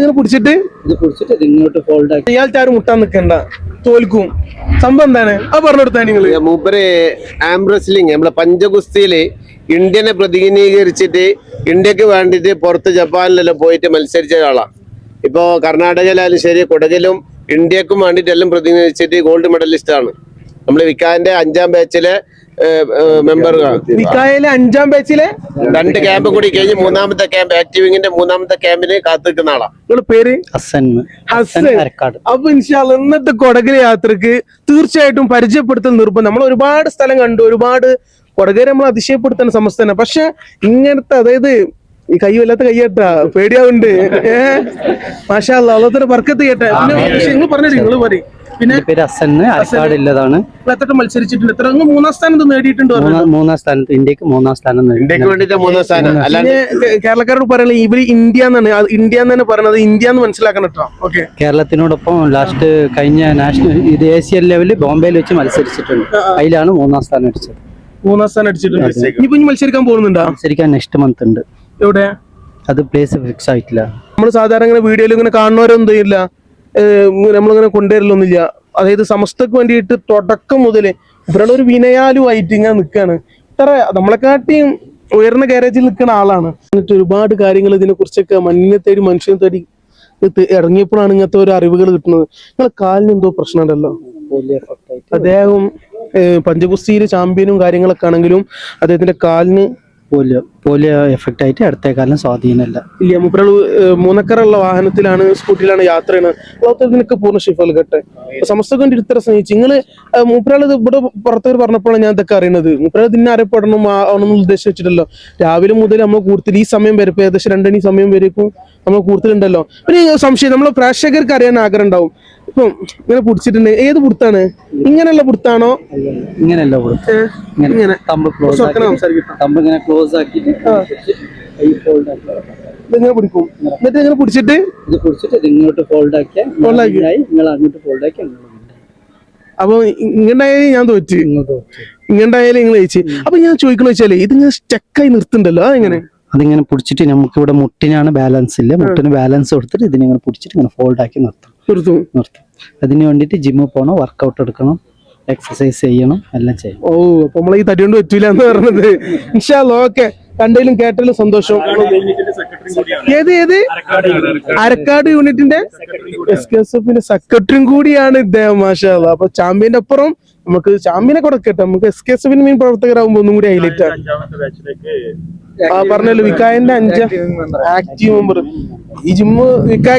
ഇങ്ങനെ പിടിച്ചിട്ട് പിടിച്ചിട്ട് ഇങ്ങോട്ട് ഫോൾഡ് ആക്കി. ഇയാൾ ആരും മുട്ടാൻ നിക്കണ്ട. തോൽക്കും. സംഭവം എന്താണ്? അത് പറഞ്ഞു നിങ്ങൾ നിങ്ങൾ മൂപ്പര് ആം റെസ്ലിംഗ് നമ്മളെ പഞ്ചഗുസ്തിയിൽ ഇന്ത്യനെ പ്രതിനിധീകരിച്ചിട്ട് ഇന്ത്യയ്ക്ക് വേണ്ടിയിട്ട് പുറത്ത് ജപ്പാനിലെല്ലാം പോയിട്ട് മത്സരിച്ച ഒരാളാണ് ഇപ്പോ കർണാടകയിലായാലും ശരി കുടകിലും ഇന്ത്യക്കും വേണ്ടിയിട്ട് എല്ലാം പ്രതിനിധീകരിച്ചിട്ട് ഗോൾഡ് മെഡലിസ്റ്റ് ആണ്. നമ്മൾ വിക്കാന്റെ അഞ്ചാം ബാച്ചിലെ മെമ്പർ വിക്കായയിലെ അഞ്ചാം ബാച്ചിലെ രണ്ട് ക്യാമ്പ് കൂടി കഴിഞ്ഞ് മൂന്നാമത്തെ ക്യാമ്പ് ആക്ടിവിങ്ങിന്റെ മൂന്നാമത്തെ ക്യാമ്പിന് കാത്തിരിക്കുന്ന ആളാ. നിങ്ങളുടെ പേര്? ഹസൻ. ഹസൻ അപ്പൊ ഇൻഷാല്ല ഇന്നത്തെ കൊടകര യാത്രയ്ക്ക് തീർച്ചയായിട്ടും പരിചയപ്പെടുത്തൽ നിർബന്ധം. നമ്മൾ ഒരുപാട് സ്ഥലം കണ്ടു ഒരുപാട് കൊടകര നമ്മൾ അതിശയപ്പെടുത്തുന്ന സമസ്തന പക്ഷെ ഇങ്ങനത്തെ അതായത് ഈ കൈ വല്ലാത്ത കൈയ്യട്ടാ പേടിയാവുണ്ട് ഏഹ് മാഷാ അള്ളാഹത്തിന്റെ വർക്കത്ത് കേട്ടെ. പിന്നെ പക്ഷെ നിങ്ങൾ പറഞ്ഞു നിങ്ങൾ പറയും. പിന്നെ പേര് ഉള്ളതാണ്. എത്ര മത്സരിച്ചിട്ടുണ്ട്? എത്ര? അങ്ങ് മൂന്നാം സ്ഥാനം നേടിയിട്ടുണ്ട് മൂന്നാം സ്ഥാനത്ത് ഇന്ത്യയ്ക്ക് മൂന്നാം സ്ഥാനം നേടി. ഇന്ത്യയ്ക്ക് വേണ്ടിയിട്ട് മൂന്നാം സ്ഥാനം. അല്ലാണ്ട് കേരളക്കാരോട് പറയുന്നത് ഇവർ ഇന്ത്യ എന്നാണ്. ഇന്ത്യ എന്ന് തന്നെ പറയണത്. ഇന്ത്യ എന്ന് മനസ്സിലാക്കണം കേട്ടോ. ഓക്കെ കേരളത്തിനോടൊപ്പം ലാസ്റ്റ് കഴിഞ്ഞ നാഷണൽ ഇത് ഏഷ്യൻ ലെവലിൽ ബോംബെയിൽ വെച്ച് മത്സരിച്ചിട്ടുണ്ട്. അതിലാണ് മൂന്നാം സ്ഥാനം അടിച്ചത്. മൂന്നാം സ്ഥാനം അടിച്ചിട്ടുണ്ട്. ഇനിയിപ്പോ ഇനി മത്സരിക്കാൻ പോകുന്നുണ്ടോ? മത്സരിക്കാൻ നെക്സ്റ്റ് മന്ത് ഉണ്ട്. എവിടെ? അത് പ്ലേസ് ഫിക്സ് ആയിട്ടില്ല. നമ്മൾ സാധാരണ ഇങ്ങനെ വീഡിയോയിൽ ഇങ്ങനെ കാണുന്നവരൊന്നും ഇല്ല. നമ്മളിങ്ങനെ കൊണ്ടുവരലൊന്നുമില്ല. അതായത് സമസ്തക്ക് വേണ്ടിയിട്ട് തുടക്കം മുതൽ ഇവരുടെ ഒരു വിനയാലുമായിട്ട് ഇങ്ങനെ നിൽക്കുകയാണ് ഇത്ര നമ്മളെക്കാട്ടിയും ഉയർന്ന ഗാരേജിൽ നിൽക്കുന്ന ആളാണ്. എന്നിട്ട് ഒരുപാട് കാര്യങ്ങൾ ഇതിനെ കുറിച്ചൊക്കെ മണ്ണിനെ തേടി മനുഷ്യനെ തേടി ഇറങ്ങിയപ്പോഴാണ് ഇങ്ങനത്തെ ഒരു അറിവുകൾ കിട്ടുന്നത്. നിങ്ങൾ കാലിന് എന്തോ പ്രശ്നമുണ്ടല്ലോ അദ്ദേഹം പഞ്ചഗുസ്തിയിലെ ചാമ്പ്യനും കാര്യങ്ങളൊക്കെ ആണെങ്കിലും അദ്ദേഹത്തിന്റെ കാലിന് പോലിയോ പോലിയോ എഫക്റ്റ് ആയിട്ട് അടുത്തേക്കാലം കാലം സ്വാധീനമല്ല. ഇല്ല മൂപ്പരാൾ മൂന്നക്കറുള്ള വാഹനത്തിലാണ് സ്കൂട്ടിയിലാണ് യാത്ര ലോകത്തിനൊക്കെ പൂർണ ഷിഫ് നൽകട്ടെ. സമസ്തകൊണ്ട് ഇത്ര സ്നേഹിച്ചു. നിങ്ങൾ മൂപ്പരാൾ ഇത് ഇവിടെ പുറത്തേക്ക് പറഞ്ഞപ്പോഴാണ് ഞാൻ ഇതൊക്കെ അറിയുന്നത് മൂപ്പരാൾ ഇതിനെ അറിയപ്പെടണം ആവണമെന്ന് ഉദ്ദേശിച്ചിട്ടല്ലോ രാവിലെ മുതൽ നമ്മൾ കൂടുതൽ ഈ സമയം വരെ ഏകദേശം രണ്ടണി സമയം വരേക്കും നമ്മൾ കൂടുതലുണ്ടല്ലോ പിന്നെ സംശയം നമ്മൾ പ്രേക്ഷകർക്ക് അറിയാൻ ആഗ്രഹം ഉണ്ടാവും. ഇപ്പം ഇങ്ങനെ പുടിച്ചിട്ടുണ്ട്. ഏത് പുറത്താണ് ഇങ്ങനെയുള്ള പുറത്താണോ ഇങ്ങനെയല്ല ഇങ്ങനെ ക്ലോസ് ഇങ്ങനെ പിടിക്കും. എന്നിട്ട് ഇങ്ങനെ പിടിച്ചിട്ട് ഇത് പിടിച്ചിട്ട് ഇങ്ങോട്ട് ഫോൾഡ് ആക്കിയാൽ. നിങ്ങൾ അങ്ങോട്ട് ഫോൾഡ് ആക്കി അപ്പൊ ഇങ്ങണ്ടായാലും ഞാൻ തോറ്റ്. ഇങ്ങണ്ടായാലും നിങ്ങൾ ജയിച്ച്. അപ്പൊ ഞാൻ ചോദിക്കണ വെച്ചാൽ ഇതിങ്ങനെ സ്റ്റക്കായി നിർത്തുണ്ടല്ലോ അതെങ്ങനെ? അതിങ്ങനെ പിടിച്ചിട്ട് നമുക്ക് ഇവിടെ മുട്ടിനാണ് ബാലൻസ് ഇല്ല. മുട്ടിന് ബാലൻസ് കൊടുത്തിട്ട് ഇതിനെ ഇങ്ങനെ പിടിച്ചിട്ട് ഇങ്ങനെ ഫോൾഡ് ആക്കി നിർത്തും നിർത്തും. നിർത്തും. അതിന് വേണ്ടിയിട്ട് ജിമ്മിൽ പോകണം വർക്കൗട്ട് എടുക്കണം എക്സസൈസ് ചെയ്യണം എല്ലാം ചെയ്യണം. ഓ അപ്പൊ നമ്മളെ ഈ തടി കൊണ്ട് പറ്റൂല എന്ന് പറഞ്ഞത്. ഇൻഷാല്ലോ ഓക്കെ. കണ്ടതിലും കേട്ടതിലും സന്തോഷം. ഏത് ഏത്? അരക്കാട് യൂണിറ്റിന്റെ എസ് കെ എസ് എഫിന്റെ സെക്രട്ടറിയും കൂടിയാണ് ഇദ്ദേഹം മാഷാ. അപ്പൊ ചാമ്പ്യന്റെ അപ്പുറം നമുക്ക് ചാമ്പ്യനെ കൊടുക്കട്ടെ നമുക്ക് എസ് കെ എസ് എഫിന് മീൻ പ്രവർത്തകരാകുമ്പോ ഒന്നും കൂടി ഹൈലൈറ്റ് ആണ്. ആ പറഞ്ഞല്ലോ വിക്കായന്റെ അഞ്ചാം ആക്റ്റീവ് മെമ്പർ ഈ ജിമ്മ് വിക്കായ